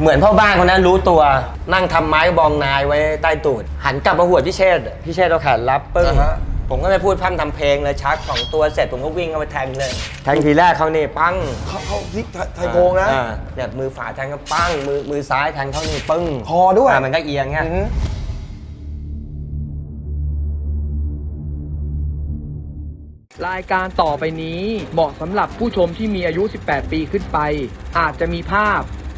เหมือนพ่อบ้านคนนั้นรู้ตัว นั่งทำไม้บองนายไว้ใต้ตูด หันกลับมาหัวดพี่เชษฐ์พี่เชษฐ์เอาแขนรับปึ้งอ่าฮะ ผมก็ไม่พูดพร่ำทำเพลงเลยชักสองตัวเสร็จผมก็วิ่งเข้าไปแทงเลยแทงทีแรกเขานี่ปั้งเขาเขาที่ไทยโกงนะ อ่าเนี่ยมือฝาแทงก็ปั้งมือมือซ้ายแทงเขานี่ปึ้งคอด้วยามันก็เอียงไง อือหือรายการต่อไปนี้เหมาะสำหรับผู้ชมที่มีอายุ 18 ปีขึ้นไป อาจจะมีภาพ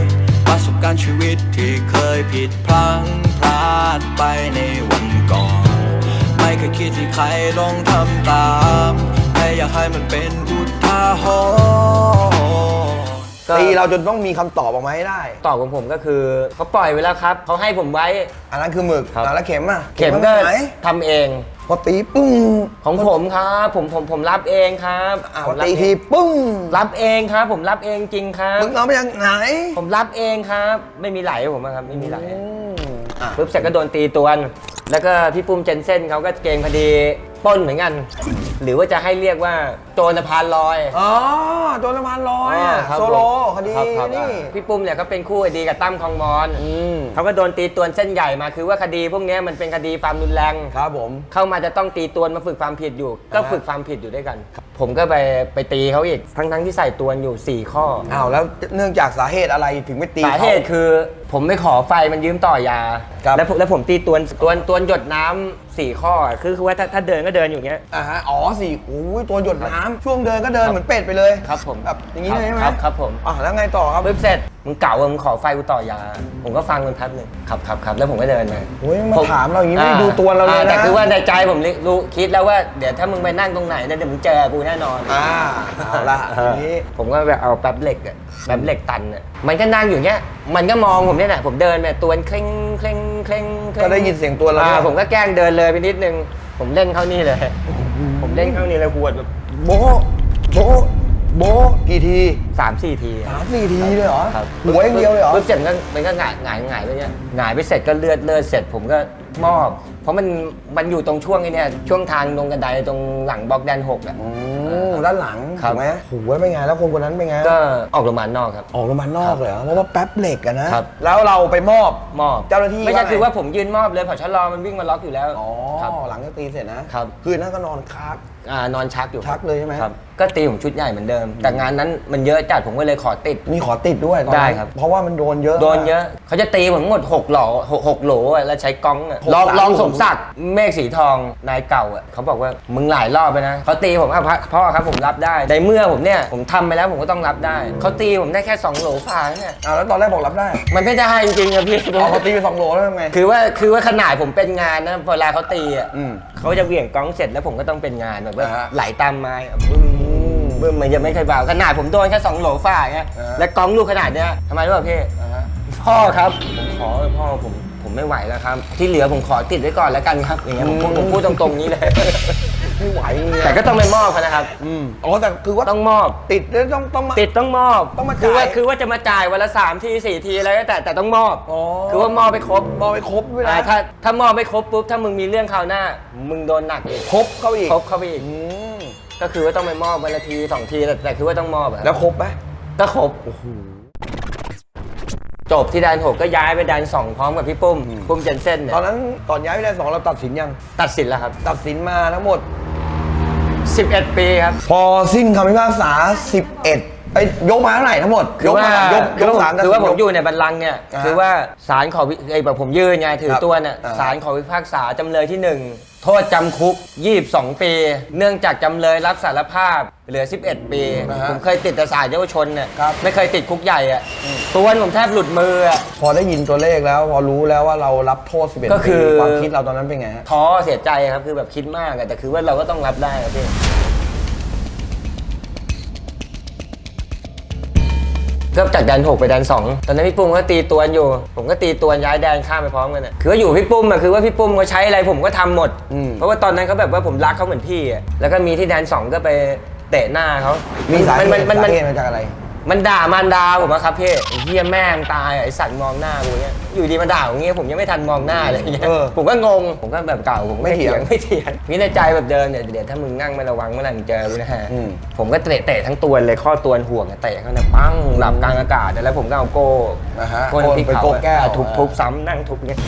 บ การณ์ชีวิตที่เคยผิดพลั้งพลาดไปในวันก่อน ไม่เคยคิดที่ใครลองทำตามแค่อยากให้มันเป็นอุทาหรณ์ก็ตีเราจนต้องมีคำตอบออกมาให้ได้ ตอบของผมก็คือเขาปล่อยไว้แล้วครับเขาให้ผมไว้ อันนั้นคือหมึกครับ อะแล้วเข็มอะเข็มนก็ไหนทำเองพ อตีปึ้งของผมครับ ผมผมผมรับเองครับอะผพอมรับตีเองทีปึ้งรับเองครับ ผมรับเองจริงครับ มึงเอาไปยังไหนผมรับเองครับ ไม่มีไหลผมอะครับไม่มีไหลอืมอะ ปุ๊บเสร็จก็โดนตีตวน แล้วก็พี่ปุ้มเจนเซ่นเขาก็เกงคดี ปล้นเหมือนกัน หรือว่าจะให้เรียกว่าโจรสะพานลอย อ๋อโดนละพันร้อยอะครับโซโลผมคดีรับรับนี่อะพี่ปุ้มเนี่ยเขาเป็นคู่คดีกับตั้มคองมอนอืม เขาก็โดนตีตวนเส้นใหญ่มาคือว่าคดีพวกเนี้ยมันเป็นคดีความรุนแรง ครับผม เข้ามาจะต้องตีตวนมาฝึกความผิดอยู่ ก็อ่าฮะฝึกความผิดอยู่ด้วยกัน ผมก็ไปไปตีเขาอีกทั้งทั้งๆที่ใส่ตวนอยู่ 4 ข้ออ้าวแล้วเนื่องจากสาเหตุอะไรถึงไม่ตีสาเหตุข คือ ผมไม่ขอไฟมันยืมต่อยา ครับแล้วผมแล้วผมตีตวนตวนตวนหยดน้ำสี่ข้อคือคือว่าถ้าถ้าเดินก็เดินอยู่อย่างเงี้ย อ่าฮะอ๋อสี่โอ้ยตัวหยดน้ำช่วงเดินก็เดินเหมือนเป็ดไปเลยครับผมแบบอย่างนี้เลยใช่ไหมครับครับผม อะแล้วไงต่อครับปุ๊บเสร็จมึงเก่าอะมึงขอไฟกูต่อยา ผมก็ฟังมันแป๊บหนึงครับครับครับแล้วผมก็เดินมาโอ้ยมาผถามเราอย่างนี้ไม่ได้ดูตัวเราเลยอ่นะแต่คือว่าในใจผมรู้คิดแล้วว่าเดี๋ยวถ้ามึงไปนั่งตรงไหนเนี่ยเดี๋ยวมึงเจอกูแน่นอน อ่าเอาละทีนี้ ผมก็แบบเอาแป๊บเหล็กอะแป๊บเหล็กตันอะมันก็นั่งอยู่เงี้ย มันก็มองผมเนี่ยแหละผมเดินแบบตัวเคร่งเคร่งเคร่งเคร่งก็ได้ยินเสียงตัวเราอ่าด้วยผมก็แกล้งเดินเลยไปนิดนึง ผมเล่นเข้านี่เลย ผมเล่นเข้านี่เลยหวดแบบโบะโบะโบะกี่ทีสามสี่ทีอะสามสี่ทีเลยเหรอครับหัวอย่างเดียวเลยเหรอปุ๊บเสร็จมันก็มันก็หงายหงายหงายไปเนี่ยหงายไปเสร็จก็เลือดเลือดเสร็จผมก็มอบ เพราะมันมันอยู่ตรงช่วงไอ้เนี่ยช่วงทางลงกระไดตรงหลังบล็อกแดนหกอะอื มด้านหลังครับ ถูกไหมโอ้ยเป็นไงแล้วคนคนนั้นเป็นไงก็ออกโรงพยาบาลนอกครับ ออกโรงพยาบาลนอกเลยเหรอเพราะว่าแป๊บเหล็กอะนะครับ แล้วเราไปมอบ มอบเจ้าหน้าที่ไม่ใช่ว่าไง คือว่าผมยืนมอบเลยพอชะลอมันวิ่งมาล็อกอยู่แล้วอ๋อครับ หลังจากตีเสร็จนะครับคืนนั้นก็นอนคัก อ่านอนชักอยู่ชักเลยใช่ไหม ครับก็ตีผมชุดใหญ่เหมือนเดิม แต่งานนั้นมันเยอะจัดผมก็เลยขอติด มีขอติดด้วยตอนนั้นได้ครับ เพราะว่ามันโดนเยอะ โดนเยอะ เขาจะตีผมทั้งหมด6หลอหกหกโหลอะแล้วใช้ก้องอะหกลองสาม ลองสมศักดิ์เมฆสีทองนายเก่าอะเขาบอกว่ามึงหลายรอบไปนะเขาตีผมอะพระพ่อครับผมรับได้ในเมื่อผมเนี่ยผมทำไปแล้วผมก็ต้องรับได้เขาตีผมได้แค่สองโหลฝ่าเนี่ยอ้าวแล้วตอนแรกบอกรับได้มันไม่ได้จริงๆอะพี่อ๋อเขาตีไปสองโลแล้วทำไง คือว่าคือว่าขนาดผมเป็นงานนะเวลาเขาตีอะอืมเขาจะเหวี่ยงกล้องเสร็จแล้วผมก็ต้องเป็นงานแบบว่าอ่าฮะไหลตามไม้อะบึ้มบึ้มมันยังไม่เคยเบาขนาดผมโดนแค่สองโหลฝ่าเงี้ยอ่าฮะ แล้วกล้องลูกขนาดเนี้ยทำไมรู้ป่ะพี่อ่าฮะพ่อครับผมขอพ่อผม ผมไม่ไหวแล้วครับ ที่เหลือผมขอติดไว้ก่อนแล้วกันครับอย่างเงี้ยผมพูดผมพูดตรงๆนี้เลย ไม่ไหวจริงๆแต่ก็ต้องไปมอบเขานะครับ อืมอ๋อแต่คือว่าต้องมอบ ติดแล้วต้องต้องมา ติดต้องมอบต้องมาคือว่าจ่ายคือว่าจะมาจ่ายวันละสามทีสี่ทีอะไรก็แต่แต่ต้องมอบอ๋อ คือว่ามอบไปครบมองไปครบด้วยอ่านะถ้าถ้ามอบไม่ครบปุ๊บถ้ามึงมีเรื่องคราวหน้า มึงโดนหนักอีกครบเข้าอีกครบเข้าไปอีกอืมก็คือว่าต้องไปมอบวันละทีสองทีแต่แต่คือว่าต้องมอบอะแล้วครบไหมก็ครบ จบที่แดนหกก็ย้ายไปแดนสองพร้อมกับพี่ปุ้มปุ้มเจนเซ่นเนี่ยตอนนั้นตอนย้ายไปได้สองเราตัดสินยัง ตัดสินแล้วครับ ตัดสินมาทั้งหมด 11 ปีครับ พอสิ้นคำพิพากษา 11ไอ้ยยกมาเท่าไหร่ทั้งหมดคืยอกว่ามายกยกสารตัดคือสิว่านผมยกอยู่ในบัลลังก์เนี่ยอ่าฮะคือว่าศาลขอวิไอ้แบบผมยื่นไงถือครับตัวเนี่ยอ่าศาลขอพิพากษาจำเลยที่หนึ่งโทษจำคุก 22 ปี เนื่องจากจำเลยรับสารภาพ เหลือ 11 ปีอ่าฮะผมเคยติดแต่ศาลเยาวชนเนี่ยครับ ไม่เคยติดคุกใหญ่อะตัวผมแทบหลุดมืออะ พอได้ยินตัวเลขแล้ว พอรู้แล้วว่าเรารับโทษ 11 ก็คืปีอ ความคิดเราตอนนั้นเป็นไงฮะ ท้อเสียใจครับคือแบบคิดมากอะแต่คือว่าเราก็ต้องรับได้ครับพี่ก็จากแดนหกไปแดนสองตอนนั้นพี่ปุ้มก็ตีตัวนอยู่ ผมก็ตีตัวนย้ายแดนข้ามไปพร้อมกันอะคือว่าอยู่พี่ปุ้มอะคือว่าพี่ปุ้มเขาใช้อะไรผมก็ทำหมด อืม เพราะว่าตอนนั้นเขาแบบว่าผมรักเขาเหมือนพี่อะแล้วก็มีที่แดนสองก็ไป เตะหน้าเขามีมีสาเหตุมันมันสามันเหตุมาจากอะไร มันด่ามารดาผมอะครับพี่ไอ้เฮียแม่งตายอะไอสัตว์มองหน้ากูเนี้ยอยู่ดีมาด่าผมเงี้ยผมยังไม่ทันมองหน้าเลยเงี้ยเออผมก็งงผมก็แบบเก่าผมก็ไม่เถียง ไม่เถียงนี่ในใจแบบเดินเนี่ยเดี๋ยวถ้ามึงนั่งไม่ระวังเมื่อไหร่มึงเจอกูนะฮะอืม ผมก็เตะเตะทั้งตัวเลยข้อตัวห่วงอะเตะเขาเนี่ยปั้งหลับกลางอากาศแล้วผมก็เอาโก้นะฮะโก้น้ำพริกไปเผาโก้แก้ว อะทุบทุบซ้ำนั่งทุบเงี้ย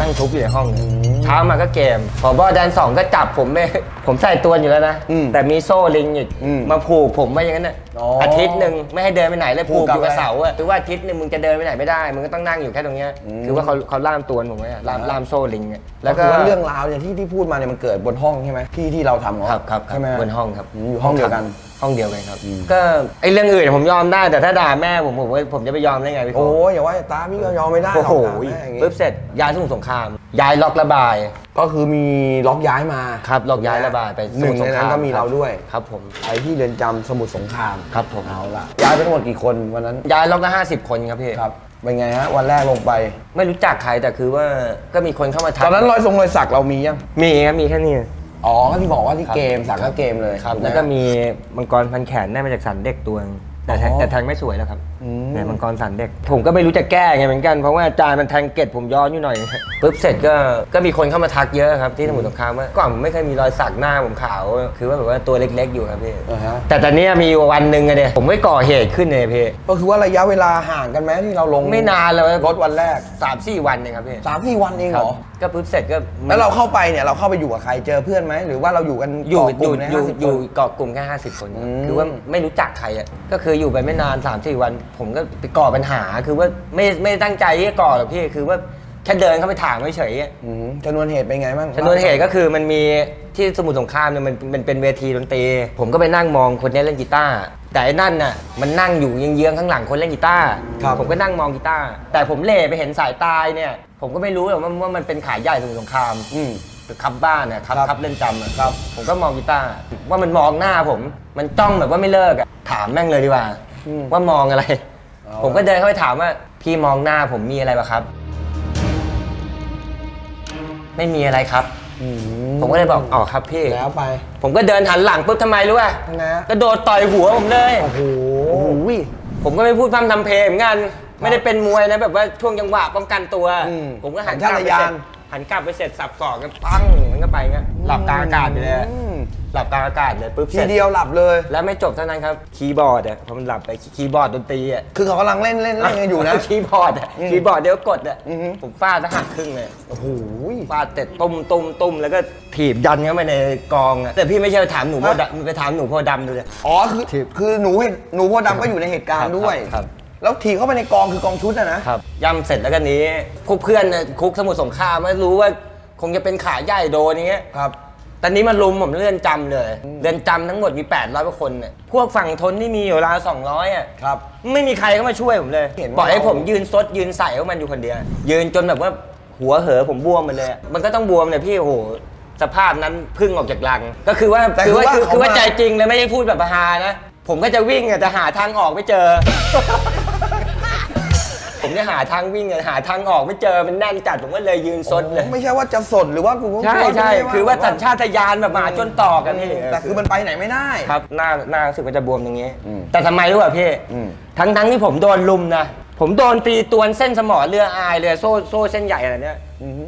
นั่งทุบอยู่ในห้องเนี่ย เช้ามาก็เกมพอบอแดนสองก็จับผมไปผมใส่ตัวอยู่แล้วนะ อืมแต่มีโซ่ลิงอีกอืมมาผูกผมไว้อย่างนั้นน่ะอ๋ออาอาทิตย์หนึ่งไม่ให้เดินไปไหนเลยผูผูกกกับอยู่กับอะไร เสาอะคือว่าอาทิตย์หนึ่งมึงจะเดินไปไหนไม่ได้มึงก็ต้องนั่งอยู่แค่ตรงเนี้ยอืมคือว่าเขาเขาล่ามตัวผมไว้อะล่ามล่ามโซ่ลิงอะแล้วก็ คือว่าเรื่องราวเนี่ยที่ที่พูดมาเนี่ยมันเกิดบนห้องใช่ไหมที่ที่เราทำเหรอครับครับครับใช่ไหมบนห้องครับอืมอยู่ห้องเดียวกัน ห้องเดียวกันครับ ก็ไอเรื่องอื่นผมยอมได้แต่ถ้าด่าแม่ผมผมว่าผมจะไปยอมได้ไงพี่โก้โอ้ยอย่าว่าแต่ตาพี่ก็ยอมไม่ได้หรโอ้อกโหนะแม่อย่างงี้ปุ๊บเสร็จย้ายสมุทรสงคราม ย้ายล็อกระบาย ก็คือมีล็อกย้ายมาครับล็อกย้ายระบายไปหนึ่งในนั้นก็มีเราด้วยครับผมไปที่เรือนจำสมุทรสงครามครับผม เอาละย้ายไปทั้งหมดกี่คนวันนั้นย้ายล็อกละห้าสิบคนครับพี่ครับเป็นไงฮะวันแรกลงไป ไม่รู้จักใครแต่คือว่าก็มีคนเข้ามาทักตอนนั้นรอยทรงรอยสักเรามียังมีครับมีแค่นี้อ๋อก็ที่บอกว่าที่ครับเกมสักก็เกมเลยครับ ถูไหแล้วก็มีมังกรพันแขนได้มาจากสันเด็กตัวนึงแต่แทงอ๋อแต่แทงไม่สวยแล้วครับอืม เนี่ยมังกรสันเด็ก ผมก็ไม่รู้จะแก้ไงเหมือนกัน เพราะว่าอาจารย์มันแทงเกตผมย้อนอยู่หน่อยปุ๊บเสร็จก็ก็มีคนเข้ามาทักเยอะครับที่สมุทรสงครามว่าก่อนผมไม่เคยมีรอยสักหน้าผมขาว คือว่าแบบว่าตัวเล็กๆอยู่ครับพี่อ่าฮะ แต่ตอนเนี้ยมีอยู่วันหนึ่งอะเดียผมไม่ก่อเหตุขึ้นเลยพี่ก็คือว่าระยะเวลาห่างกันไหมที่เราลงไม่นานเลยรถวันแรกสามสี่วันเองครับพี่สามสี่วันเองคเหรัรบอก็ปุ๊บเสร็จก็แล้วเราเข้าไปเนี่ยเราเข้าไปอยู่กับใครเจอเพื่อนไหมหรือว่าเราอยู่กันอยู่เกาะกอยู่ลุ่มในอยู่50อยู่คนเกาะกลุ่มแค่50คนครับอืม คือว่าไม่รู้จักใครอะก็คืออยู่ไปไม่นาน3ามสี่วันผมก็ไปก่อปัญหาคือว่าไม่ไม่ได้ตั้งใจที่จะก่อหรอกพี่คือว่าแค่เดินเข้าไปถามเฉยๆอะอืมชนวนเหตุเป็นไงบ้างชนวนเหตุก็คือมันมีที่สมุทรสงครามเนี่ยมันมันเป็นเวทีดนตรีผมก็ไปนั่งมองคนเนี้ยเล่นกีตาร์แต่ไอ้นั่นน่ะมันนั่งอยู่เยื้องๆข้างหลังคนเล่นกีตาร์ผมก็นั่งมองกีตาร์แต่ผมเหล่ไปเห็นสายตายเนี่ย ผมก็ไม่รู้หรอกว่าว่ามันเป็นขายใหญ่สมุทรสงครามอืมคับบ้านน่ะครับครับครับเล่นจำอะครับ ผมก็มองกีตาร์ว่ามันมองหน้าผม มันจ้องแบบว่าไม่เลิกอะถามแม่งเลยดีกว่า อืม ว่ามองอะไรเอาผมก็เดินเข้าไปถามว่า พี่มองหน้าผมมีอะไรปะครับ ไม่มีอะไรครับ อืผมก็เลยบอกอ๋อครับพี่ แล้วไปผมก็เดินหันหลังปุ๊บทำไมรู้ป่ะทำไงฮะกระโดดต่อยหัวผมเลยโอ้โหผมก็ไม่พูดพร่ำทำเพลงเหมือนกัน ไม่ได้เป็นมวยนะแบบว่าช่วงจังหวะป้องกันตัว อืมผมก็หันสัญกชาลัตบไปญาเสร็ณจหันกลับไปเสร็จสับสอกกันปังมันก็ไปงั้นหลับกลางอากาศไปเลยอะอืม หลับกลางอากาศเลยปุ๊บทีเสร็จเดียวหลับเลย แล้วไม่จบเท่านั้นครับคีย์บอร์ดอะพอมันหลับไปคีย์บอร์ดดนตรีอะคือเขากำลังเล่นเล่นเล่นกันอยู่นะ คีย์บอร์ดอะอืมคีย์บอร์ดเดี๋ยวกดอะอือฮึ ผมฟาดซะหักครึ่งเลย โอ้โห ฟาดเสร็จตุ้มตุ้มตุ้มแล้วก็ถีบยันเข้าไปในกองอะแต่พี่ไม่ใช่ไปถามหนูโพดำไปถามหนูโพดำดูเลย อ๋อคือคือหนูเห็นหนูโพธิ์ดำก็อยู่ในเหตุการครัณ์บด้วย ครับ แล้วถีบเข้าไปในกองคือกองชุดอะนะ ครับย่ำเสร็จแล้วก็หนี้คุกเพื่อนน่ะคุกสมุทรสงครามไม่รู้ว่าคงจะเป็นขาใหญ่โดนอย่างเงี้ยครับ ตอนนี้มันลุมผมเลื่อนจำเลย เรือนจำทั้งหมดมี 800กว่าคนเนี่ยพวกฝั่งทนที่มีอยู่ราว200อะ ครับ ไม่มีใครเข้ามาช่วยผมเลย เห็นว่าปล่อยให้เราผมยืนซดยืนใส่ของมันอยู่คนเดียว ยืนจนแบบว่าหัวเหอผมบวมมันเลยอะมันก็ต้องบวมเลยพี่โอ้โหสภาพนั้นพึ่งออกจากรัง ก็คือว่าแต่คือว่าคือว่าคือคือว่าเขามาใจจริงเลยไม่ได้พูดแบบฮานะ ผมก็จะวิ่งอะแต่หาทางออกไม่เจอ ผมจะหาทางวิ่งอะหาทางออกไม่เจอมันแน่นจัดผมก็เลยยืนซดเลย ไม่ใช่ว่าจะสดหรือว่ากูใช่ใช่คือว่าสัญชาตญาณแบบหมาจนตอกกันพี่แต่คือมันไปไหนไม่ได้ ครับหน้าหน้ารู้สึกว่าจะบวมตรงนี้อืมแต่ทำไมรู้ป่ะพี่อืม ทั้งทั้งที่ผมโดนลุมนะ ผมโดนตีตวนเส้นสมอเรืออายเรือโซ่โซ่เส้นใหญ่อะไรเนี้ยอือฮึ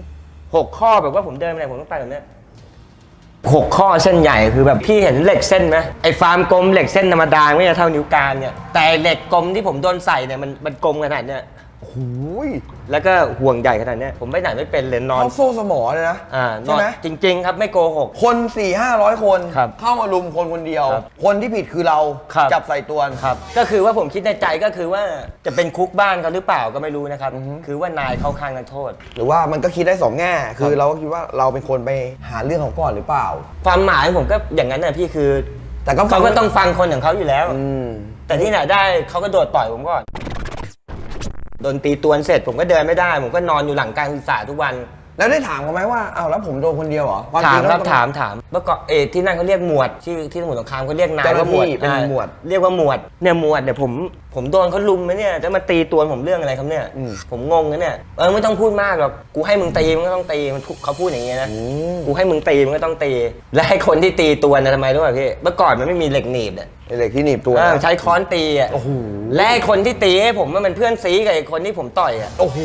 หกข้อแบบว่าผมเดินไปไหนผมต้องไปแบบเนี้ยหกข้อเส้นใหญ่คือแบบพี่เห็นเหล็กเส้นไหมไอ้ฟาร์มกลมเหล็กเส้นธรรมดาไม่จะเท่านิ้วกลางเนี่ยแต่เหล็กกลมที่ผมโดนใส่เนี่ยมันมันกลมขนาดเนี้ย หูยแล้วก็ห่วงใหญ่ขนาดเนี้ยผมไปไหนไม่เป็นเลยนอนเข้าโซ่สมอเลยนะอ่านใช่อนไหมจริง ๆ ครับไม่โกหก คน4ี่ห้าร้อยคนครับเข้ามารุมคนคนเดียว ครับคนที่ผิดคือเราครับ จับใส่ตัวครับ ก็คือว่าผมคิดในใจก็คือว่าจะเป็นคุกบ้านเขาหรือเปล่าก็ไม่รู้นะครับอือฮึคือว่านายเข้าข้างนักโทษ หรือว่ามันก็คิดได้สองแง่คือเราก็คิดว่าเราเป็นคนไปหาเรื่องของก่อนหรือเปล่า ความหมายผมก็อย่างนั้นนะพี่คือแต่ก็ฟัเขาก็ต้องฟังคนของเขาอยู่แล้ว อืม แต่ที่ไหนได้เขาก็โดดต่อยผมก่อน โดนตีตวนเสร็จ ผมก็เดินไม่ได้ ผมก็นอนอยู่หลังการศึกษาทุกวัน แล้วได้ถามเขาไหมว่าอ้าวแล้วผมโดนคนเดียวเหรอควถามจงคแล้รัวบถามถามเมื่อก่อนเออที่นั่นเขาเรียกหมวดที่ที่สมุทรสงครามเขาเรียกนายเจ้าหน้าว่าหมวดที่เป็นอ่าหมวด เรียกว่าหมวดเนี่ยหมวดเนี่ยผมผมโดนเขาลุมไหมเนี่ยจะมาตีตัวผมเรื่องอะไรครับเนี่ยอืมผมงงนะเนี่ยเออไม่ต้องพูดมากหรอกกูให้มึงตีมึงก็ต้องตีมันพูดเขาพูดอย่างเงี้ยนะอืมกูให้มึงตีมึงก็ต้องตี และให้คนที่ตีตัวนะทำไมรู้ป่ะพี่เมื่อก่อนมันไม่มีเหล็กหนีบเนี่ยไอ้เหล็กที่หนีบตัวเออนะใช้ค้อนตีอะโอ้โหและไอ้คนที่ตีให้ผมมันเป็นเพื่อนซีกับไอ้คนที่ผมต่อยอะ โอ้โห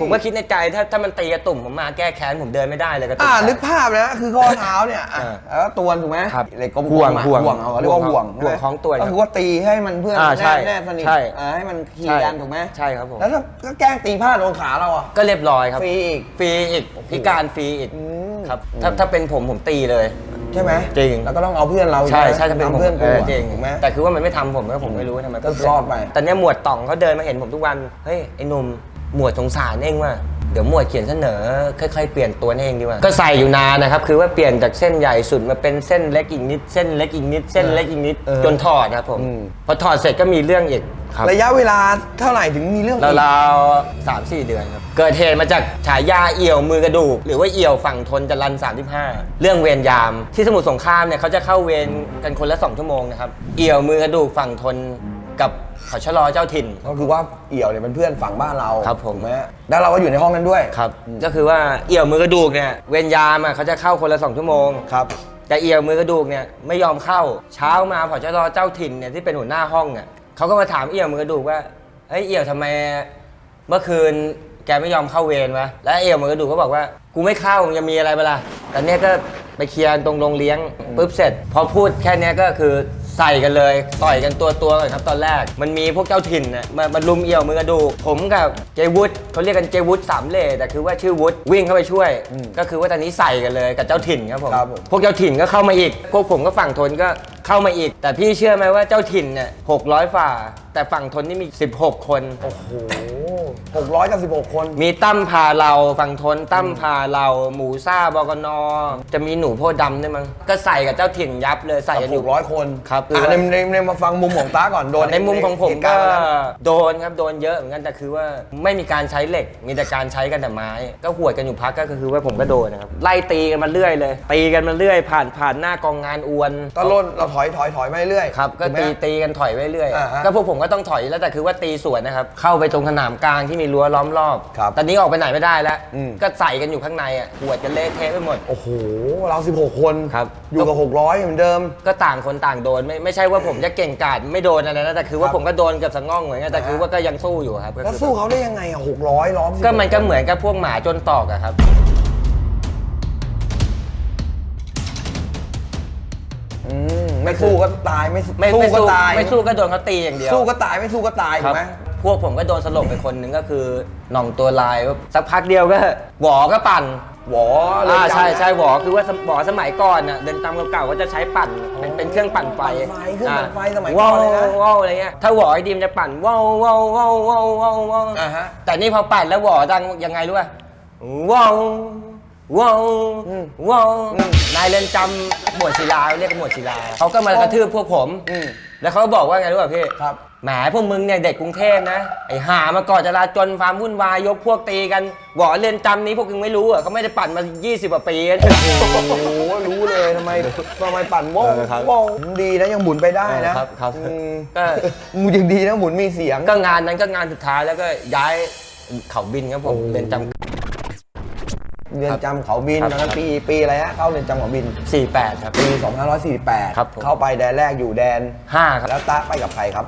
ผมก็คิดในใจถ้าถ้ามันตีกระตุ่มผมมาแก้แค้นผมเดินไม่ได้เลยกระตุ่มอ่าแตนึกภาพนะคือข้อเท้าเนี่ยอะอ่าแล้วตัวถูกไหมครับเหล็กกลมๆห่วงอะห่วงห่วงเอาเรียกว่าห่วงห่วงของตัวก็คือว่าตีให้มันเพื่อนอ่าใช่แน่แน่สนิทใช่ อ่าให้มันขี่กันถูกไหมใช่ครับผม แล้วถ้าก็แกล้งตีพลาดโดนขาเราอะ ก็เรียบร้อยครับฟรีอีกฟรีอีกพิการฟรีอีกอืมครับถ้าถ้าเป็นผมผมตีเลย ใช่ไหมจริง แล้วก็ต้องเอาเพื่อนเราใช่ไหมใช่ถ้าเป็นผมทำเพื่อนเอกูออะจริงถูกไหมแต่คือว่ามันไม่ทำผมก็ผมไม่รู้ทำไมก็รอดไปแต่เนี้ยหมวดต่องเขาเดินมาเห็นผมทุกวันเฮ้ยไอ้หนุ่ม หมวดสงสารเองว่าเดี๋ยวหมวดเขียนเสนอค่อยๆเปลี่ยนตัวเองดีกว่าก็ใส่อยู่นานนะครับคือว่าเปลี่ยนจากเส้นใหญ่สุดมาเป็นเส้นเล็กอีกนิด เส้นเล็กอีกนิด เส้นเล็กอีกนิดเออจนถอดนะครับผมอืม พอถอดเสร็จก็มีเรื่องอีกครับ ระยะเวลาเท่าไหร่ถึงมีเรื่องอีกราวๆสามสี่เดือนครับ เกิดเหตุมาจากฉายาเอี่ยวมือกระดูก หรือว่าเอี่ยวฝั่งทนจรัน35 เรื่องเวรยามที่สมุทรสงครามเนี่ยเขาจะเข้าเวรกันคนละ 2 ชั่วโมงนะครับ เอี่ยวมือกระดูกฝั่งทน กับขอชะลอเจ้าถิ่น ก็คือว่าเอี่ยวเนี่ยเป็นเพื่อนฝั่งบ้านเราครับผม ถูกไหมแล้วเราก็อยู่ในห้องนั้นด้วย ครับ ก็คือว่าเอี่ยวมือกระดูกเนี่ยเวรยามอะเขาจะเข้าคนละ2ชั่วโมง ครับ แต่เอี่ยวมือกระดูกเนี่ยไม่ยอมเข้าเช้ามาผอชะลอเจ้าถิ่นเนี่ยที่เป็นหัวหน้าห้องอะเขาก็มาถามเอี่ยวมือกระดูกว่าเฮ้ยเอี่ยวทำไมเมื่อคืนแกไม่ยอมเข้าเวรวะแล้วเอี่ยวมือกระดูกก็บอกว่ากูไม่เข้ามึงจะมีอะไรเปะล่าแต่เนี่ยก็ไปเคลียร์ตรงโรงเลี้ยงปุ๊บเสร็จ พอพูดแค่เนี้ยก็คือ ใส่กันเลย ต่อยกันตัวตัวๆกันครับตอนแรก มันมีพวกเจ้าถิ่นน่ะมามาลุมเอี่ยวมือกระดูกผมกับเจวุฒิเขาเรียกกันเจวุฒิสามเหล่แต่คือว่าชื่อวุฒิวิ่งเข้าไปช่วยอืมก็คือว่าตอนนี้ใส่กันเลยกับเจ้าถิ่นครับผม ครับผม พวกเจ้าถิ่นก็เข้ามาอีก พวกผมก็ฝั่งทนก็เข้ามาอีก แต่พี่เชื่อไหมว่าเจ้าถิ่นเนี่ยหกร้อยฝ่า แต่ฝั่งทนนี่มี 16 คน โอ้โหหกร้อยกับสิบหกคน มีตั้มพาเราฝั่งทนตั้มพาเรา หมูซ่าบกนจะมีหนูโพธิ์ดำด้วยมั้งก็ใส่กับเจ้าถิ่นยับเลยใส่กันอหยู่ กร้อยคนครับอะในในในมาฟังมุมของตาก่อนโดนในมุมของผมเหตุก็ารณ์วันนั้นโดนครับโดนเยอะเหมือนกันแต่คือว่าไม่มีการใช้เหล็ก มีแต่การใช้กันแต่ไม้ ก็หวดกันอยู่พักก็คือว่าผมก็โดนนะครับไล่ตีกันมาเรื่อยเลยตีกันมาเรื่อย ผ่านผ่านหน้ากองงานอวนก็ล่นเราถอยถอยถอยมาเรื่อยๆครับก็ถูไหม ตีตีกันถอยไปเรื่อยอ่าฮะก็พวกผมก็ต้องถอยแล้วแต่คือว่าตีสวนนะครับ เข้าไปตรงสนามกลางที่มีรั้วล้อมรอบครับตอนนี้ออกไปไหนไม่ได้แล้ว อืม ก็ใส่กันอยู่ข้างในอะหวดกันเละเทะไปหมด โอ้โห เรา 16 คนครับ อยู่กับ 600 เหมือนเดิม ก็ต่างคนต่างโดนไม่ไม่ใช่ว่าผมจะเก่งกาจไม่โดนอะไรนะแต่คือว่าครับผมก็โดนเกับสะง่องเหมือนกันแต่คือว่าก็ยังสู้อยู่ครับก็แล้วคือสู้เขาได้ยังไงอะ600 ล้อม16ก็มันก็เหมือนกับพวกหมาจนตอกอะครับ อืมไม่สู้ก็ตายไม่ไม่สู้ไม่ก็สู้ตายไม่สู้ก็โดนเขาตีอย่างเดียว สู้ก็ตายไม่สู้ก็ตายคถูรับกไหมพวกผมก็โดนสลบไปคนหนึ่งก็คือหน่องตัวลายสักพักเดียวก็หวอก็ปั่นหวอเลยอ่าจำใช่นะใช่หวอคือว่าสมหวอสมัยก่อนน่ะเดินตามเก่าๆก็จะใช้ปั่นเป็นเป็นเครื่องปั่นไฟปั่นไฟเครื่องปั่นไฟสมัยก่ว้าอนวเลยนะว้าวอะไรเงี้ยถ้าหวอไอ้ดีมจะปั่นว้าวว้าวว้าวว้าวว้าวว้าวอ่าฮะแต่นี่พอปั่นแล้วหวอดังยังไงรู้ป่ะว้าว ว้าวอืมว้าวอืมนายเรือนจำหมวดศิลาเรียกกันหมวดศิลาเขาก็มากระทืบพวกผม อืม แล้วเขาบอกว่าไงรู้ป่ะพี่ครับ แหมพวกมึงเนี่ยเด็กกรุงเทพนะ ไอ้หามาก่อนจราจนฟาร์มวุ่นวายยกพวกตีกันหวอเรือนจำนี้พวกมึงไม่รู้เหรอะเขาไม่ได้ปั่นมา 20กว่าปีแล้วเนี่ยโอ้โหรู้เลยทำไมทำไมปั่นโว้เออครับโว้ดีนะยังหมุนไปได้นะเออครับครับ อืมก็ มึงยังดีนะหมุนมีเสียง ก็งานนั้นก็งานสุดท้ายแล้วก็ย้ายเขาบินครับผมโอ้เรือนจ เรือนจำเขาบินครับตอนนั้นปีปีอะไรฮะเข้าเรือนจำเขาบินำ48 ครับ ปี 2548 ครับผม เข้าไปแดนแรกอยู่แดน 5 ครับ แล้วตะไปกับใครครับ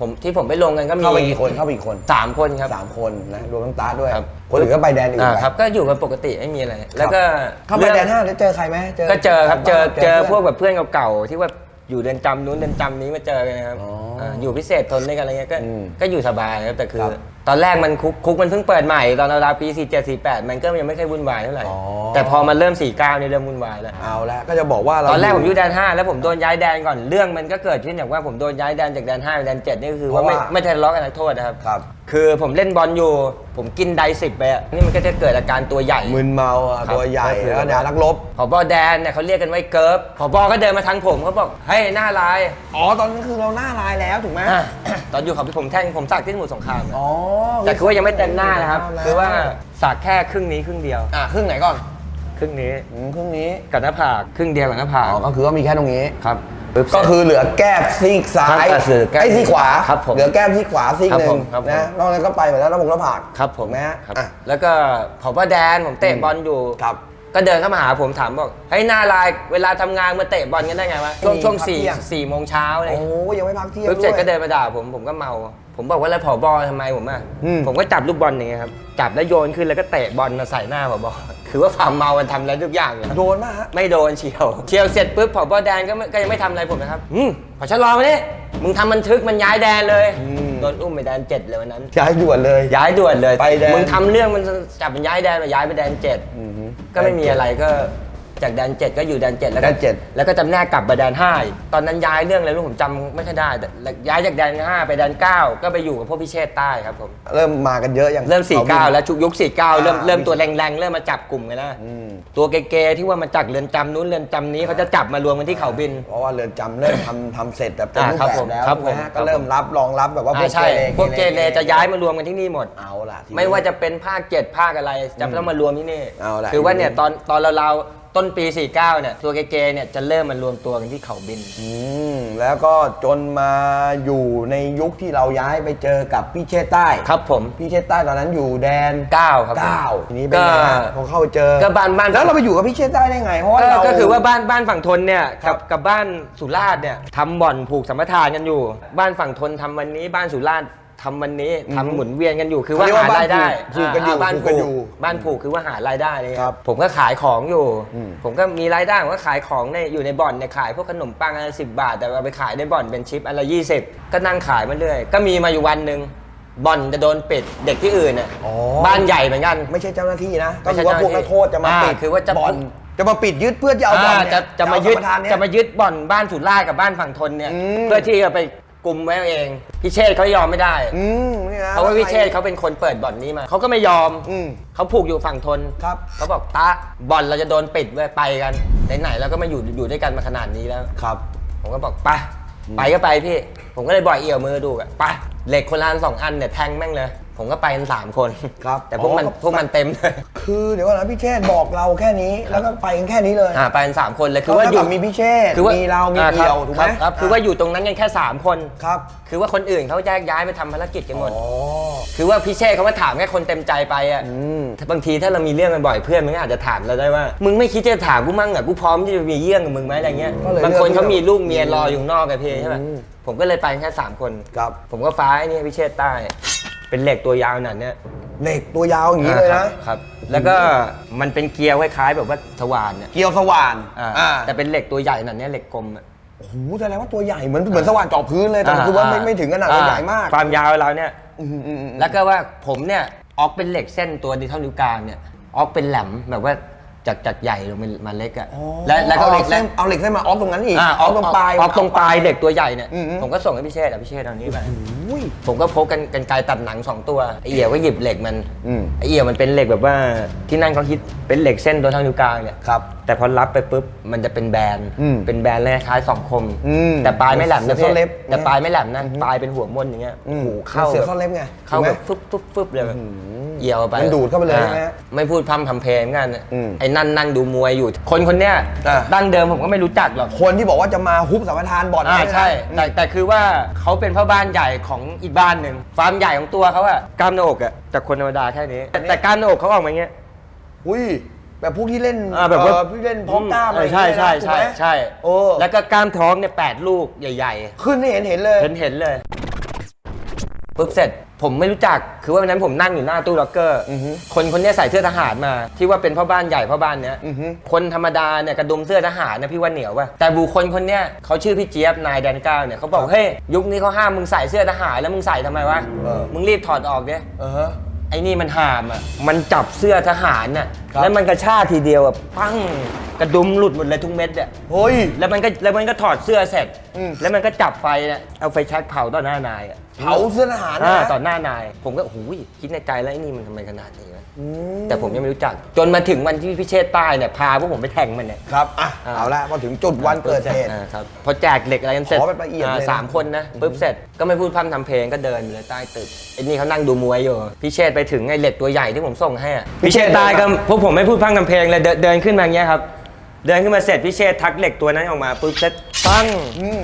ผมที่ผมไปลงกันก็มีเข้าไปกี่คนเข้าไปกี่คนสามคนครับ สามคนนะรวมทั้งตาด้วย ครับ คนอื่นก็ไปแดนอื่นอ่าไปครับก็อยู่กันปกติไม่มีอะไร แล้วก็เข้าไปแดนห้าแล้วเจอใครไหมก็เจอครับเจอเจอพวกแบบแบบเพื่อนเก่าๆที่ว่าอยู่เรือนจำนู้นเรือนจำนี้มาเจอกันนะครับ อ๋อ อ่าอยู่พิเศษทนด้วยกันอะไรเงี้ยก็อืมก็อยู่สบายครับแต่คือ ครับตอนแรกมันคุกคุกมันเพิ่งเปิดใหม่ตอนราวๆปี47 48มันก็ยังไม่ค่อยวุ่นวายเท่าไหร่อ๋อ แต่พอมันเริ่ม 49นี่เริ่มวุ่นวายแล้ว เอาละก็จะบอกว่าเราตอนแรกผมอยู่แดน 5 แล้วผมโดนย้ายแดนก่อนเรื่องมันก็เกิดขึ้นจากว่าผมโดนย้ายแดนจากแดน5ไปแดน7นี่ก็คือว่าไม่ไม่ทะเลาะกันนักโทษนะครับ ครับคือผมเล่นบอลอยู่ ผมกินไดสิบไปอะนี่มันก็จะเกิดอาการตัวใหญ่ มึนเมาอะครับตัวใหญ่ก็คือแล้วแดนนักรบผบแดนเนี่ยเขาเรียกกันไว้เกิร์ฟผบก็เดินมาทางผมเขาบอกเฮ้ยหน้าลาย อ๋อตอนนั้นคือเราหน้าลายแล้วถูกไหมอะ ตอนอยู่เขาผมแทงผมสักที่สมุทรสงครามอะอ๋อแต่คือว่ายังไม่เต็มหน้านะครับเต็มหน้าแล้วคือว่าสักแค่ครึ่งนี้ครึ่งเดียว อะครึ่งไหนก่อนครึ่งนี้อืมครึ่งนี้กับหน้าผากครึ่งเดียวกับหน้าผากอ๋อก็คือว่ามีแค่ตรงนี้ ครับปึ๊บก็คือเหลือแก้มซีกซ้ายครับเหลือแก้มไอ้ซีกขวาครับผมเหลือแก้มซีกขวาซีกครับหนึ่ผงมครับผม นะนอกนั้นก็ไปหมดแล้วแล้วผมก็ผากครับผมนะฮะครับ อะ แล้วก็ผมว่าแดนผมเตะบอลอยู่ครับ ก็เดินเข้ามาหาผมถามบอกเฮ้ยหน้าลายเวลาทำงานมาเตะบอลกันได้ไงวะช่วงมีช่วงพักสี่เที่ยง สี่โมงเช้าอะไรโอ้เงี้ยยังไม่พักเที่ยงปุ๊บเสร็จด้วยก็เดินมาด่าผมผมก็เมา ผมบอกว่าแล้วผอบอทำไมผมอะอืม ผมก็จับลูกบอลอย่างเงี้ยครับจับแล้วโยนขึ้นแล้วก็เตะบอลมาใส่หน้าผอบอ คือว่าความเมามันทำอะไรทุกอย่างเลยโดนมากฮะ ไม่โดนเชียวเชียวเสร็จปุ๊บผอบอแดนก็ไม่ก็ยังไม่ทำอะไรผมนะครับ อืมพอฉันรอมาดิมึงทำบันทึกมันย้ายแดนเลยอืม โดนอุ้มไปแดนเจ็ดเลยวันนั้น ย้ายด่วนเลย ย้ายด่วนเลยไปแดน มึงทำเรื่องมันจับมันย้ายแดนมาย้ายไปแดนเจ็ดอือฮึก็ไม่มีอะไรก็ จากแดนเจ็ดก็อยู่แดนเจ็ดแล้วก็แดนเจ็ด แล้วก็จำแนกกลับมาแดนห้าอีกตอนนั้นย้ายเรื่องอะไรรู้ผมจำไม่ค่อยได้แต่ย้ายจากแดนห้าไปแดนเก้าก็ไปอยู่กับพวกพิเชษใต้ครับผม เริ่มมากันเยอะอย่างเริ่ม 49 แล้วชุกยุค 49 เริ่มอ่าเริ่มตัวแรงๆ เริ่มมาจับกลุ่มกันแล้วอืม ตัวเกๆที่ว่ามาจากเรือนจำนู้นเรือนจำนี้เขาจะจับมารวมกันที่เขาบิน เพราะว่าเรือนจำเริ่มทำทำเสร็จแบบเต็มอ่ารูปครับแบผบมแล้วครับถูกไหมฮะผมก็เริ่มรับรองรับแบบว่าพวอ่ากใช่เกเรพวกเกเรจะย้ายมารวมกันที่นี่หมด เอาล่ะทีนี้ ไม่ว่าจะเป็นภาคเจ็ดภาคอะไรจะต้องมารวมที่นี่เอาล่ะคือว่าเนี่ยตอนตอนเราเราๆ ต้นปี 49 เนี่ย ตัวเกๆเนี่ยจะเริ่มมารวมตัวกันที่เขาบิน อืมแล้วก็จนมาอยู่ในยุคที่เราย้ายไปเจอกับพี่เชษใต้ครับผมพี่เชษใต้ตอนนั้นอยู่แดน9ครับผมเก้าทีนี้เป็นก็ไงฮะพอเข้าไปเจอก็บ้านบ้าน แล้วเราไปอยู่กับพี่เชษใต้ได้ไงเพราะว่าก็เรา ก็คือว่าบ้านบ้านฝั่งทนเนี่ยครักับบกับบ้านสุราษฎร์เนี่ยทำบ่อนผูกสัมปทานกันอยู่ บ้านฝั่งทนทำวันนี้บ้านสุราษฎร์ ทำวันนี้ทำหมุนเวียนกันอยู่คือว่าเขาเรียกว่าหารายได้บ้านผูกกันอยู่บ้านผูกกัผูนกอยู่บ้านผูกคือว่าหารายได้เลยครับผมก็ขายของอยู่ อืม ผมก็มีรายได้ผมก็ขายของในอยู่ในบ่อนเนี่ยขายพวกขนมปังอันละสิบาท แต่เอาไปขายในบ่อนเป็นชิปอันละยี่สิบก็นั่งขายมาเรื่อยก็มีมาอยู่วันหนึ่งบ่อนจะโดนปิดเด็กที่อื่นน่ะอ๋อ บ้านใหญ่เหมือนกัน ไม่ใช่เจ้าหน้าที่นะ ก็ไม่ใช่คือว่าพวกเจ้าหน้าที่นักโทษจะมาอ่าปิดคือว่าจะ บ่อนจะมาปิดยึดเพื่อจะเอาบ่อนอ่าเนี่ยจะจะมาเอยึดสัปทานเนี่ย จะมายึดบ่อนบ้านสุราษฎร์กับบ้านฝั่งทนเนี่ยอืม เพื่อที่จะไป กลุ่มไว้เองพี่เชษฐ์เขายอมไม่ได้อืมนี่นะเพราะว่าพี่เชษฐ์เขาเป็นคนเปิดบ่อนนี้มาเขาก็ไม่ยอมอืม เขาผูกอยู่ฝั่งทนครับ เขาบอกตาบ่อนเราจะโดนปิดเว้ยไปกันไหนๆเราก็มาอยู่อยู่ด้วยกันมาขนาดนี้แล้ว ครับ ผมก็บอกไปไปก็ไปพี่ ผมก็เลยบ่อยเอี่ยวมือดูกันไปเหล็กคนละอันสองอันเนี่ยแทงแม่งเลย ผมก็ไปกันสามคนครับแต่พวกมันอ๋อพวกมันเต็มเลยคือเดี๋ยวก่อนนะพี่เชษฐ์บอกเราแค่นี้แล้วก็ไปกันแค่นี้เลยอ่าไปกันสามคนเลยคืคืออว่าว่าออยู่ยู่มีพี่เชษฐ์คือว่ามีเรามีอ่เดียวครับถูกไหมครับครับคือว่าอยู่ตรงนั้นกันแค่3คน ครับคือว่าคนอื่นเขาแยกย้ายไปทำภารกิจกันหมด อ๋อคือว่าพี่เช่เขามาถามแค่คนเต็มใจไปอะอืม บางทีถ้าเรามีเรื่องกันบ่อยเพื่อนมันก็อาจจะถามเราได้ว่า มึงไม่คิดจะถามกูมั่งอะกูพร้อมที่จะมีเรื่องกับมึงไหมอะไรเงี้ยก็เลยบางคนเลือกที่เขามีลูกเมียรออยู่ข้างนอกไงพี่ใช่ป่ะอืมผมก็เลยไปแค่สามคน ครับผมก็ฟ้าไอ้นี่พี่เชษใต้ เป็นเหล็กตัวยาวหนาดเนี้ยเหล็กตัวยาวอย่างนี้เลยอ่านะครับครับ แล้วก็มันเป็นเกียร์คล้ายๆแบบว่าทวารเนี่ยเกลียวสว่านอ่าอ่าแต่เป็นเหล็กตัวใหญ่หนาดเนี้ยเหล็กกลมอะโอ้โหแสดงว่าตัวใหญ่เหมือนเหมือนสว่านเจาะพื้นเลยแต่คือว่าไม่ไม่ถึงขนาดว่าใหญ่มากความยาวเราเนี่ย อืมอืมอืม แล้วก็ว่าผมเนี่ยออกเป็นเหล็กเส้นตัวดีเท่านิ้วกลางเนี่ยออกเป็นแหลมแบบว่า จากจากใหญ่ลงมามาเล็กอะอ๋อและแล้วก็เอาเหล็กและเส้นเอาเหล็กเส้นมาออฟตรงนั้นอีกอ่าออฟตรงปลายออกตรงปลายเด็กตัวใหญ่เนี่ยอืมอืมผมก็ส่งให้พี่เชษฐ์อะพี่เชษฐ์เอานี้ไปอุ้ยผมก็พกกันกันไกลตัดหนังสองตัวไอเอี่ยวก็หยิบเหล็กมันอืมไอเอี่ยวมันเป็นเหล็กแบบว่าที่นั่นเขาคิดเป็นเหล็กเส้นตัวเท่านิ้วกลางเนี่ยครับแต่พอรับไปปุ๊บมันจะเป็นแบนอืมเป็นแบนเลยคล้ายสองคมอืมแต่ปลายไม่แหลมนะเสือพี่ซ่อนเล็บแต่ปลายไม่แหลมนะปลายเป็นหัวมนอย่างเงี้ยอืโอ้มโหเข้าเสือแบบซ่อนเล็บไงเข้าถูกไหมแบบฟึบฟึบฟึบเลยแบบ เอี่ยวไปมันดูดเข้าไปเลยอ่ใช่ไหมฮะไม่พูดพร่ำทำเพลงกันอืมไอ้นั่นนั่งดูมวยอยู่ คนคนเนี้ยอ่าดั้งเดิมผมก็ไม่รู้จักหรอกคนที่บอกว่าจะมาฮุบสัมปทานบ่อนอ่าเนี่ยนะใช่อืมแต่แต่คือว่าเขาเป็นพ่อบ้านใหญ่ของอีกบ้านหนึ่งฟาร์มใหญ่ของตัวเขาอะกล้ามหน้าอกอะจากคนธรรมดาแค่นี้ แต่แต่กล้ามหน้าอกเขาออกมาอย่างเงี้ย อุ้ยแบบพวกที่เล่นอ่าแบบว่า เอ่อที่เล่นพร้อมกล้ามอะไรอย่างใช่เงี้ยใช่นะถูกใช่ไหมใช่โอ้แล้วก็กล้ามท้องเนี่ยแปดลูกใหญ่ขึ้นให้เห็นเห็นเลยๆเห็นเห็นเลยปุ๊บเสร็จ ผมไม่รู้จักคือว่าวันนั้นผมนั่งอยู่หน้าตู้ล็อกเกอร์ อือฮึ คนคนเนี้ยใส่เสื้อทหารมา ที่ว่าเป็นพ่อบ้านใหญ่พ่อบ้านเนี้ย อือฮึ คนธรรมดาเนี่ยกระดุมเสื้อทหารนะพี่ว่าเหนียวป่ะแต่บุคคลคนเนี้ยเขาชื่อพี่เจี๊ยบนายแดนเก้าเนี่ยเขาบอกเฮ้ยยุคนี้เขาห้ามมึงใส่เสื้อทหารแล้วมึงใส่ทำไมวะเออ มึงรีบถอดออกเนี่ยเออฮะไอ้นี่มันหามอะมันจับเสื้อทหารน่ะครับ แล้วมันกระชากทีเดียวอะปั้งกระดุมหลุดหมดเลยทุกเม็ดอะเฮ้ย แล้วมันก็แล้วมันก็ถอดเสื้อเสร็จ อืม แล้วมันก็จับไฟเนี่ยเอาไฟแช็กเผาต่อหน้านายอะเผาเสื้อทหารอ่านะต่อหน้านาย ผมก็โอ้โหคิดในใจแล้วไอ้นี่มันทำไมขนาดนี้วะอืมแต่ผมยังไม่รู้จัก จนมาถึงวันที่พิเชษใต้เนี่ยพาพวกผมไปแทงมันเนี่ย ครับอะอ่า เอาละพอถึงจุดวันเกิดเหตุ อ่าครับพอแจกเหล็กอะไรกันเสร็จขอแบบละเอียดเลยนะาสามคนนะปุ๊บเสร็จก็ไม่พูดพร่ำทำเพลงก็เดินไปเลยใต้ตึกไอ้นี่เขานั่งดูมวยอยู่พิเชษไปถึงไอ้เหล็กตัวใหญ่ที่ผมส่งให้อะพิเชษตายก็พวกผมไม่พูดพร่ำทำเพลงเลยเดินเดินขึ้นมาอย่างเงี้ยครับ เดินขึ้นมาเสร็จพิเชษทักเหล็กตัวนั้นออกมาปุ๊บเสร็จปัง อืม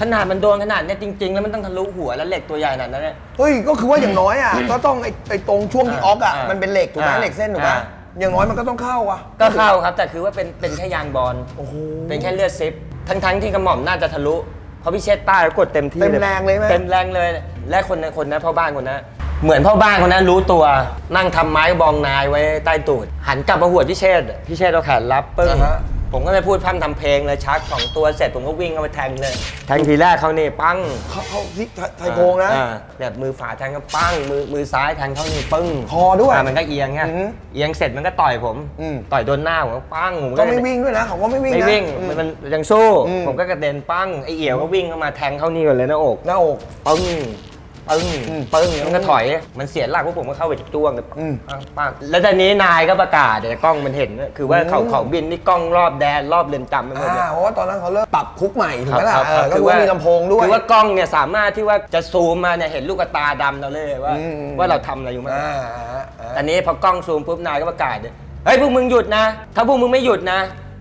ขนาดมันโดนขนาดเนี้ยจริง ๆ แล้วมันต้องทะลุหัวแล้วเหล็กตัวใหญ่ขนาดนั้นเนี่ย เฮ้ยก็คือว่าอย่างน้อยอะก็ต้องไอ้ไอ้ตรงช่วงที่ออกอะอ่ามัมันเป็นเหล็กถูกไหมอ่าเหล็กเส้นถูกไหมอ่า อย่างน้อยมันก็ต้องเข้าอะก็เข้าครับ แต่คือว่าเป็นเป็นแค่ยางบอลโอ้โห เป็นแค่เลือดซิปทั้งทั้งๆที่กระหม่อมน่าจะทะลุเพราะพี่เชษใต้กดเต็มที่เต็มแรงเลยไหม เต็มแรงเลย และคนนั้นคนนั้นพ่อบ้านคนนั้นเหมือนพ่อบ้านคนนั้นรู้ตัวนั่งทำไม้บองนายไว้ใต้ตูดหันกลับมาหัวดพี่เชษพี่เชษเอาแขนรับปึ้งอ่าฮะ ผมก็ไม่พูดพร่ำทำเพลงเลยชักสองตัวเสร็จผมก็วิ่งเข้าไปแทงเลย แทงทีแรกเขานี่ปั้งเขาเขาที่ไทยโครงนะ อ่าแบบมือฝาแทงก็ปั้งมือมือซ้ายแทงเข้านี่ปึ้งคอด้วยามันก็เอียงไงอือฮึเอียงเสร็จมันก็ต่อยผมอืม ต่อยโดนหน้าผมก็ปั้งผมก็ไม่วิ่งด้วยนะเขาก็ไม่วิ่งไม่นะวิ่งอืม มันมันยังสู้ อืม ผมก็กระเด็นปั้งไอเอี่ยวก็วิ่งเข้ามาแทงเข้านี่ก่อนเลยหน้าอกหน้าอกปึ้ง ปึ้งอืมปึ้งแล้วมันก็ถอย มันเสียหลักพวกผมก็เข้าไปจ้วงเลยอืมปั้งปั้งแล้วตอนนี้นายก็ประกาศแต่กล้องมันเห็นนะคือว่าเขาอืมเขาบินนี่กล้องรอบแดนรอบเรือนจำไปหมดเลยอ่าเพราะว่าตอนนั้นเขาเริ่มปรับคุกใหม่ถูกไหมล่ะครับเออครับก็คือว่ามีลำโพงด้วย คือว่ากล้องเนี่ยสามารถที่ว่าจะซูมมาเนี่ยเห็นลูกตาดำเราเลยว่าอืมว่าเราทำอะไรอยู่มั้งอ่าอ่าอ่าอันนี้พอกล้องซูมปุ๊บนายก็ประกาศเลยเฮ้ยพวกมึงหยุดนะ ถ้าพวกมึงไม่หยุดนะ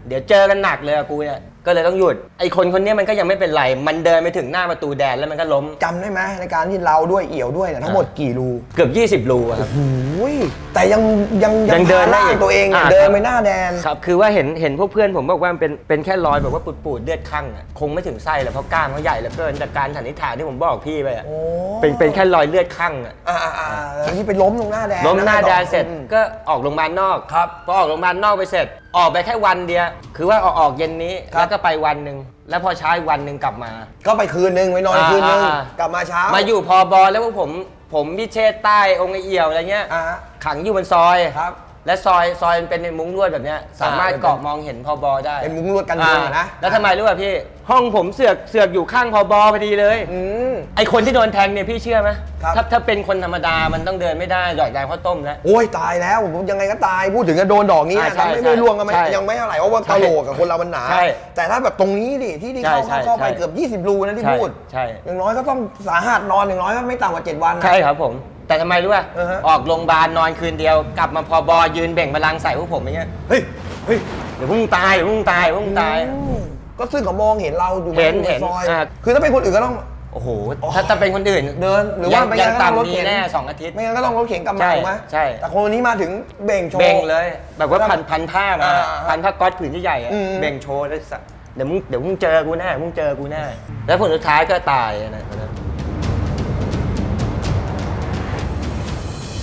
เดี๋ยวเจอกันหนักเลยอะกูเนี่ย ก็เลยต้องหยุด ไอคนคนเนี้ยมันก็ยังไม่เป็นไร มันเดินไปถึงหน้าประตูแดนแล้วมันก็ล้ม จำได้ไหมในการที่เราด้วยเอี่ยวด้วยเนี่ยทั้งหมดกี่รูเกือบ 20รูอะครับ โอ้ยแต่ยังยังยังเดินได้พาอีร่ากงตัวเองเนี่ยอ่า เดินครับไปหน้าแดน ครับ คือว่าเห็นเห็นพวกเพื่อนผมบอกว่ามันเป็นเป็นแค่รอยแบบว่าปูดๆเลือดข้างอะคงไม่ถึงไส้หรอกเพราะกล้ามเขาใหญ่เหลือเกินจากการสันนิษฐานที่ผมบอกพี่ไปอะโอ้เป็นเป็นแค่รอยเลือดข้างอะอ่าอ่าอ่าแล้วที่ไปล้มตรงหน้าแดนล้มหน้าแดนเสร็จอืมก็ออกโรงพยาบาลนอกครับพอออกโรงพยาบาลนอกไปเสร็จ ออกไปแค่วันเดียว คือว่าออกออกเย็นนี้ครับ แล้วก็ไปวันหนึ่งแล้วพอเช้าอีกวันหนึ่งกลับมา ก็ไปคืนนึงไปนอนอ่าคืนนึงอ่า กลับมาเช้ามาอยู่พอบอแล้วพวกผมผมพิเชษใต้องค์ไอเอี่ยวอะไรเงี้ย อ่าขังอยู่บนซอย ครับ และซอยซอยมันเป็นในมุ้งลวดแบบเนี้ยสามารถเป็นเกาะมองเห็นพอบอได้เป็นมุ้งลวดกันยุงอะนะอ่าแล้วทำไมรู้ป่ะพี่ ห้องผมเสือกเสือกอยู่ข้างพอบอพอดีเลย อืม ไอคนที่โดนแทงเนี่ยพี่เชื่อไหมครับ ถ้าถ้าเป็นคนธรรมดามันต้องเดินไม่ได้หยอดยางข้าวต้มแล้ว โอ้ยตายแล้วผมยังไงก็ตายพูดถึงจะโดนดอกนี้อ่าใช่ทำไม่ใช่ไม่ล่วงกันไหมใช่ยังไม่เท่าไหร่เพราะว่ากะโหลกกับคนเรามันหนา ใช่แต่ถ้าแบบตรงนี้ดิที่ที่ใช่เข้าใช่เข้าไปใช่เกือบ 20 รูนะที่ใช่พูดใช่ อย่างน้อยก็ต้องสาหัสนอนอย่างน้อยก็ไม่ต่ำกว่า 7 วันนะใช่ครับผมแต่ทำไมรู้ป่ะ อ่าฮะ ออกโรงพยาบาลนอนคืนเดียว กลับมาพอบอยืนเบ่งบาลังก์ใส่พวกผมอย่างเงี้ย เฮ้ยเฮ้ยเดี๋ยวพวกมึงตายเดี๋ยวพวกมึงตายเดี๋ยวพวกมึงตายอืมก็ซึ่งเขามองเห็นเราอยู่เห็นอยู่เห็นซอย อ่าคือถ้าเป็นคนอื่นก็ต้อง โอ้โห ถ้าจะเป็นคนอื่นเดินหรือว่าไม่ยังั้งนก็ต้องรถต่ำนี้เข็นแน่สองอาทิตย์ ไม่งั้นก็ต้องรถเข็นกลับมาใช่ถูกไหมใช่ แต่คนนี้มาถึงเบ่งโชว์ เบ่งเลย แบบว่าพันพันผ้ามาอ่าพันผ้าก๊อตผืนใหญ่ๆอะอืม เบ่งโชว์แล้วสักเดี๋ยวมึงเดี๋ยวมึงเจอกูแน่มึงเจอกูแน่แล้วผลสุดท้ายก็ตายนะ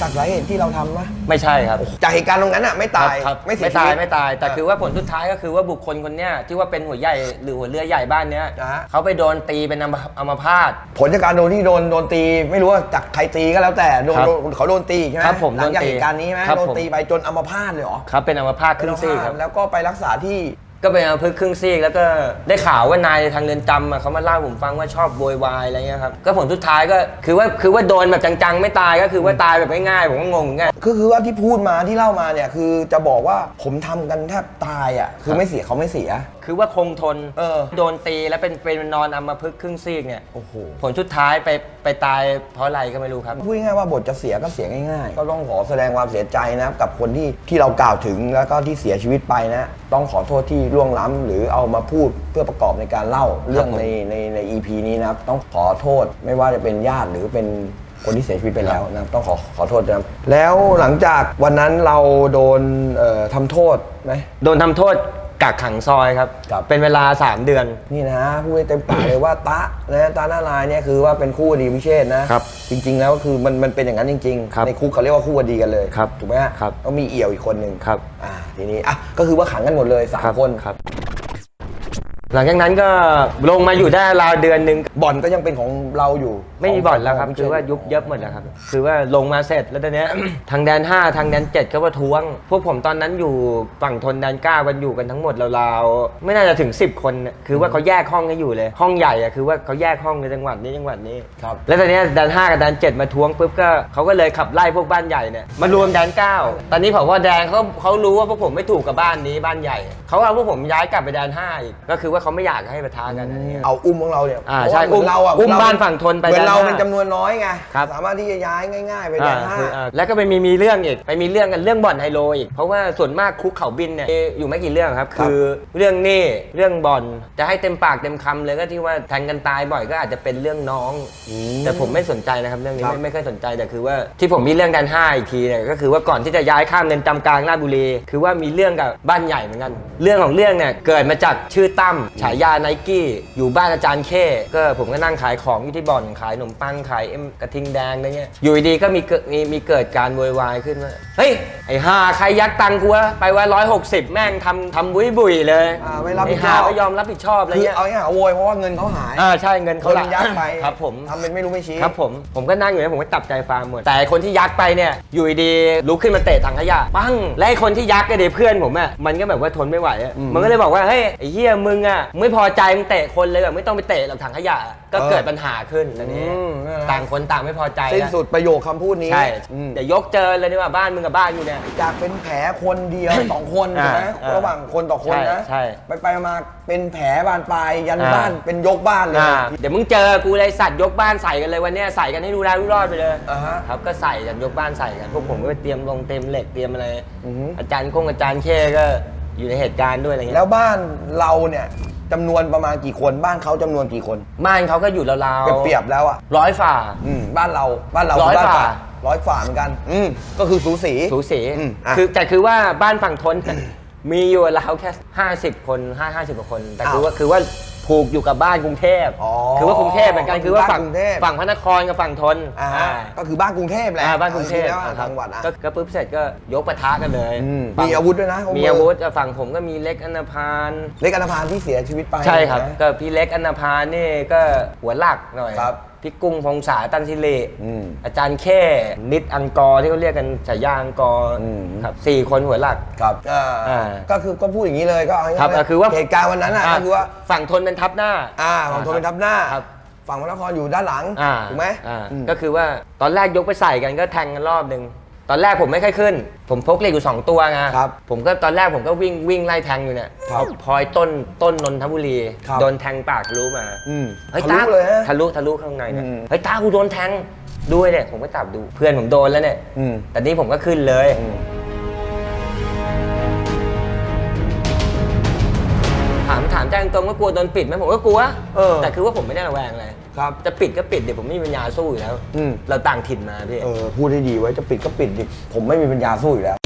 จากสาเหตุที่เราทำไหมไม่ใช่ครับจากเหตุการณ์ตรงนั้นอะไม่ตายครับไม่เสียไม่ชีตายวิต ไม่ตาย แต่คือว่าผลสุดท้ายก็คือว่าบุคคลคนเนี้ยที่ว่าเป็นหัวใหญ่หรือหัวเรือใหญ่บ้านเนี้ยอ่าฮะ เขาไปโดนตีเป็นอัมอัมพาต ผลจากการโดนที่โดนโดนตี ไม่รู้ว่าจากใครตีก็แล้วแต่โดนครับโดนเขาโดนตีใช่ไหมครับผมหลังจากโดนตีเหตุการณ์นี้ไหมครับโดนผม ตีไปจนอัมพาตเลยเหรอครับเป็นอัมพาตครึ่งซีกครับ แล้วก็ไปรักษาที่ ก็เป็นอาพึกษ์ครึ่งซีกแล้วก็ได้ข่าวว่านายทางเรือนจำอะเขามาเล่าผมฟังว่าชอบโวยวายอะไรเงี้ยครับก็ผลสุดท้ายก็คือว่าคือว่าโดนแบบจังๆ ไม่ตายก็คือว่าตายแบบง่ายๆผมก็งงเหมือนกันคือคือว่าที่พูดมาที่เล่ามาเนี่ยคือจะบอกว่าผมทำกันแทบตายอะคือไม่เสียเขาไม่เสียคือว่าคงทนเออ โดนตีแล้วเป็นเป็นนอนอัมพฤกษ์ครึ่งซีกเนี่ย โอ้โห ผลสุดท้ายไปไปตายเพราะอะไรก็ไม่รู้ครับ พูดง่ายๆว่าบทจะเสียก็เสียง่ายๆ ก็ต้องขอแสดงความเสียใจนะครับกับคนที่ที่เรากล่าวถึงแล้วก็ที่เสียชีวิตไปนะ ต้องขอโทษที่ล่วงล้ำหรือเอามาพูดเพื่อประกอบในการเล่าเรื่องผมในในใน EP นี้นะครับ ต้องขอโทษไม่ว่าจะเป็นญาติหรือเป็นคนที่เสียชีวิตไปแล้วนะครับต้องขอขอโทษนะครับแล้วหลังจากวันนั้นเราโดนเอ่อทำโทษไหม โดนทำโทษ กักขังซอยครับ ครับ เป็นเวลา 3 เดือน นี่นะพูดได้เต็มปากเลยว่าตะนะตาหน้าลายเนี่ยคือว่าเป็นคู่อดีพิเชษนะครับจริง ๆ แล้วคือมันมันเป็นอย่างนั้นจริง ครับๆ ในคุกเขาเรียกว่าคู่อดีกันเลยครับถูกไหมฮะครับก็มีเอี่ยวอีกคนหนึ่งครับ อ่าทีนี้อะก็คือว่าขังกันหมดเลยสามรับคน ครับ หลังจากนั้นก็ลงมาอยู่ได้ราวเดือนหนึ่งบ่อนก็ยังเป็นของเราอยู่ไม่มีบ่อนแล้วครับขงคือว่ายุบเยับหมดแล้วครับ คือว่าลงมาเสร็จแล้วตอนเนี้ย ทางแดน 5 ทางแดน7เขาประท้วง พวกผมตอนนั้นอยู่ฝั่งทนแดน9กันอยู่กันทั้งหมดราวๆไม่น่าจะถึง 10 คนน่ะคือว่าเขาแยกห้องกันอยู่เลย ห้องใหญ่อะคือว่าเขาแยกห้องในจังหวัดนี้จังหวัดนี้ ครับ แล้วตอนเนี้ยแดน 5 กับแดน 7 มาท้วงปุ๊บก็เขาก็เลยขับไล่พวกบ้านใหญ่เนี่ยมารวมแดน 9 ตอนนี้ผมว่าแดนเขาเขารู้ว่าพวกผมไม่ถูกกับบ้านนี้บ้านใหญ่เขาเอาพวกผมย้ายกลับไปแดน 5 อีกก็คือว่าเขาไม่อยากให้ประทะกันอันนี้เอาอุ้มของเราเนี่ยอ่าเพราะใช่ว่าเหมือนเราอะอุ้มเรบ้านฝั่งทนไปเหมือนเราแดนห้าเป็นจำนวนน้อยไงครับ สามารถที่จะย้ายง่าย ๆ ไปแดอ่านห้า คืออ่าแล้วก็ไปมีมีเรื่องอีกไปมีเรื่องกันเรื่องบ่อนไฮโลอีก เพราะว่าส่วนมากคุกเขาบินเนี่ยอยู่ไม่กี่เรื่องครับ คือเรื่องหนี้เรื่องบ่อนจะให้เต็มปากเต็มคำเลยก็ที่ว่าแทงกันตายบ่อยก็อาจจะเป็นเรื่องน้องแต่ผมไม่สนใจนะครับเรื่องนี้ไม่ไม่ค่อยสนใจแต่คือว่าที่ผมมีเรื่องดันห้าอีกทีเนี่ยก็คือว่าก่อนที่จะย้ายข้ามเรือนจำกลางราชบุรีคือว่ามีเรื่องกับบ้านใหญ่เหมือนกัน เรื่องของเรื่องเนี่ยเกิดมาจากชื่อตั้มฉายาไนกี้อยู่บ้านอาจารย์เข้ก็ผมก็นั่งขายของอยู่ที่บ่อนขายขนมปังขายเอ็มกระทิงแดงอะไรเงี้ยอยู่ดีๆก็มีเกิดมีมีเกิดการโวยวายขึ้นว่าเฮ้ยไอ้ห่าใครยัดตังค์กูวะไปว่าร้อยหกสิบแม่งทำทำบุยบุยๆเลยอ่าไม่รับผิไอ้ดชห่าอบไม่ยอมรับผิดชอบอะไรคือเงี้ยเอาง่ายๆโวยเพราะว่าเงินเขาหายอ่าใช่เงินคเขานละยัดไปครับผม ทำเป็นไม่รู้ไม่ชี้ครับผม ผมก็นั่งอยู่นะผมก็จับใจฟาร์มหมด แต่คนที่ยักไปเนี่ย อยู่ดีๆลุกขึ้นมาเตะถังขยะ ปังและไอ้คนที่ยักก็เดเพื่อนผมอะมันก็แบบว่าทนไม่ไหวอะมันก็เลยบอกว่า เฮ้ย ไอ้เหี้ยมึงอะไม่พอใจมึงเตะคนเลยแบบไม่ต้องไปเตะหรอกถังขยะ ก็เกิดปัญหาขึ้นตอนนี้อืมนั่นแหละ ต่างคนต่างไม่พอใจสิ้นแล้วสุดประโยคคำพูดนี้ใช่อืมเดี๋ยวยกเจอเลยดีกว่าบ้านมึงกับบ้านอยู่เนี่ยจากเป็นแผลคนเดียว สองคนอ่าใช่ไหมอ่าระหว่างคนต่อคนนะใช่ใช่ ไปไปๆมาเป็นแผลบานปลายยันอ่าบ้านเป็นยกบ้านเลย อ่าเดี๋ยวมึงเจอกูเลยสัตว์ยกบ้านใส่กันเลยวันเนี้ยใส่กันให้ดูแลรู้รอดไปเลยอ่าฮะครับก็ใส่กันยกบ้านใส่กันพวกผมก็ไปเตรียมลงเตรียมเหล็กเตรียมอะไรอือฮึ อาจารย์คงอาจารย์เช่ก็ อยู่ในเหตุการณ์ด้วยอะไรเงี้ยแล้วบ้านเราเนี่ยจำนวนประมาณกี่คนบ้านเขาจำนวนกี่คนบ้านเขาก็อยู่ราวๆเปรียบๆแล้วอะร้อยฝ่า อืมบ้านเราบ้านเราร้อยบ้านฝ่า ร้อยฝ่าเหมือนกัน อืมก็คือสูสี สูสีอืมอะคือแต่คือว่าบ้านฝั่งทน มีอยู่ราวแค่ 50 คน5 50กว่าคน แต่คือว่าคือว่า ผูกอยู่กับบ้านกรุงเทพอ๋อคือว่ากรุงเทพเหมือนกันคือว่าฝั่งบ้านกรุงเทพ ฝั่งพระนครกับฝั่งทนอ่าอ่าก็คือบ้านกรุงเทพแหละอ่าบ้านกรุงเทพอาจริๆแล้วครัจังหวัดอะ ก็ก็ปุ๊บเสร็จก็ยกปะทะกันเลยอืมฝั่งมีอาวุธด้วยนะมีอาวุธฝั่งผมก็มีเล็กอนภาน เล็กอันธพาลที่เสียชีวิตไปใช่ครับนะ ก็พี่เล็กอนภานี่ก็หัวหลักหน่อยครับ พี่กุ้งพงษาตันสิเลอืม อาจารย์แค่นิดอังกอร์ที่เขาเรียกกันฉายาอังกอร์อืม ครับสี่คนหัวหลัก ครับอ่าอ่าก็คือก็พูดอย่างนี้เลยก็เอาง่ายๆครับเลยก็คือว่า เหตุการณ์วันนั้นอะอ่าก็คือว่า ฝั่งทนเป็นทับหน้า อ่าฝั่งทนเป็นทับหน้า ครับ ฝั่งพระนครอยู่ด้านหลังอ่าถูกไหมอ่าอืม ก็คือว่าตอนแรกยกไปใส่กันก็แทงกันรอบหนึ่ง ตอนแรกผมไม่ค่อยขึ้น ผมพกเหล็กอยู่ 2 ตัวไงครับผมก็ตอนแรกผมก็วิ่งวิ่งไล่แทงอยู่เนี่ยครับพลอยต้นต้นนนทบุรี ครับ โดนแทงปากทะลุมา อืมเฮ้ยทะลุตาเลยฮะ ทะลุทะลุข้างในเนี่ยอืมเฮ้ยตากูโดนแทงด้วยเนี่ยผมก็จับดูเพื่อนผมโดนแล้วเนี่ยอืม แต่นี่ผมก็ขึ้นเลยอืมถามถามแจ้งตรงว่ากลัวโดนปิดไหมผมก็กลัวเออ แต่คือว่าผมไม่ได้ระแวงอะไร ครับจะปิดก็ปิดเดี๋ยวผมไม่มีปัญญาสู้อยู่แล้วอืม เราต่างถิ่นมาพี่ เออพูดให้ดีไว้จะปิดก็ปิดดิผมไม่มีปัญญาสู้อยู่แล้ว